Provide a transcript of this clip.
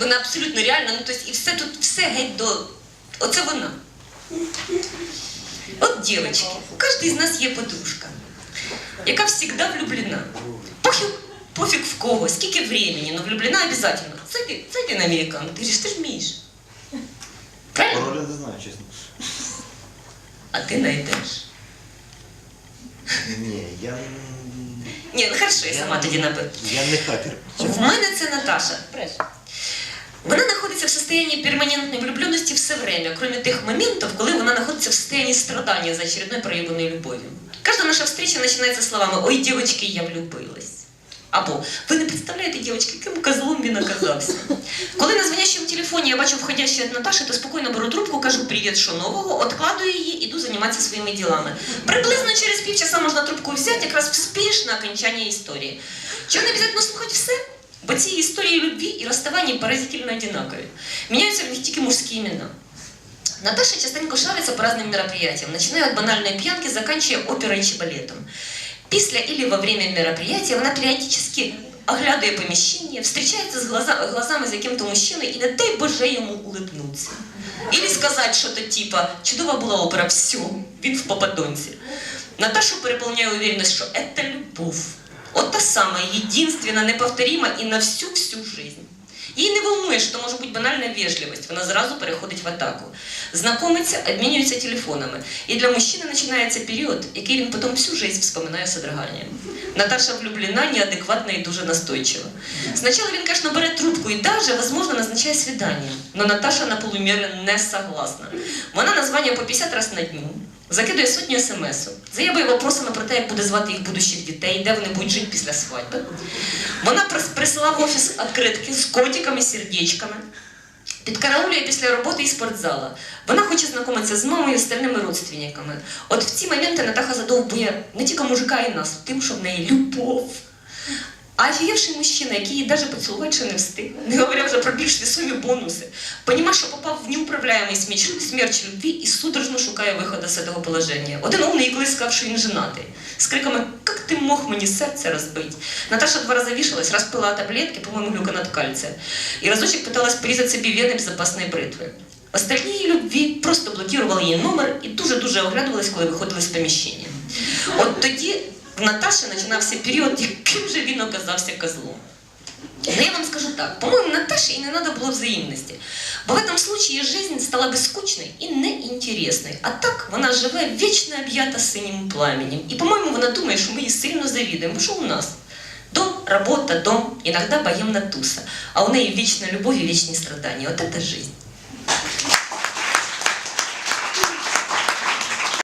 Вона абсолютно реальна, ну тобто і все тут, все геть до. Оце вона. От дівчатки, у кожній з нас є подружка, яка завжди влюблена. Пофіг, пофіг в кого, скільки времени, но влюблена обязательно. Зайди, зайди на аккаунт, ти ж ти ж вмієш. Правильно? Пароля не знаю, чесно. А ти знайдеш. Ні, я, Ні, ну хорошо, я сама тоді напишу. я не хакер. В мене це Наташа. Вона знаходиться в состоянии перманентной влюбленности все время, кроме тех моментов, коли вона знаходиться в состоянии страдания за очередной проявленной любовью. Каждая наша встреча начинается словами «Ой, девочки, я влюбилась». Або «Ви не представляєте, дівчатки, яким козлом він оказався». Коли на звонящому телефоні я бачу входящий від Наташі, то спокійно беру трубку, кажу «Привіт, що нового?», откладую її, іду займатися своїми ділами. Приблизно через півчаса можна трубку взяти, якраз вспієш на окончання історії. Чого не обов'язково слухати все? Бо ці історії любві і розставання поразительно одинакові. Міняються в них тільки мужські імена. Наташа частенько шариться по разным мероприятиям, начиная от банальной пьянки, заканчивая оперой чи балетом. Після или во время мероприятия вона періодично оглядає поміщення, встречається з глаза, глазами з яким-то мужчиною і не дай Боже йому улыбнуться. Или сказати що-то типа «Чудова була опера, все, він в попадонці». Наташу переполняє уверенность, що это любов. От та сама, единственна, неповторима і на всю-всю жизнь. Їй не волнує, що може бути банальна вежливість, вона зразу переходить в атаку. Знакомиться, обмінюються телефонами. І для мужчини починається період, який він потім всю жизнь вспоминає з одраганням. Наташа влюблена, неадекватна і дуже настойчива. Спочатку він, звісно, бере трубку і даже, возможно, назначає свидання. Но Наташа на полумірі не согласна. Вона названня по 50 разів на дню. Закидує сотні смс заявує вопросами про те, як буде звати їх будущих дітей, де вони будуть жити після свадьби. Вона прис- присила в офіс відкритки з котиками, сердечками. Підкараулює після роботи і спортзала. Вона хоче знайомитися з мамою і остальними родственниками. От в ці моменти Натаха задовбує не тільки мужика і нас, тим, що в неї любов. А офігівший мужчина, який її навіть поцілувати ще не встиг, не говоря вже про більш весомі бонуси, понімає, що попав в неуправляємий смерч любві і судорожно шукає виходу з цього положення. Один умний коли сказав, що він женатий. З криками «Як ти мог мені серце розбити?» Наташа два рази вішалась, раз пила таблетки, по-моєму, глюканат кальция, і разочек пыталась порізати собі вени безопасної бритви. Остальні її любві просто блокували її номер і дуже-дуже оглядувались, коли виходили з поміщення. От тоді Наташі починався період, яким же він оказався козлом. Но я вам скажу так, по-моему, Наташе и не надо было взаимности. Бо в этом случае жизнь стала бы скучной и неинтересной. А так вона живе вічно об'ята синім пламенем. І, по-моєму, вона думає, що ми їй сильно завідуємо. Бо що у нас? Дом, работа, дом, иногда богемна туса. А у неї вічна любов і вічні страдання. От это жизнь.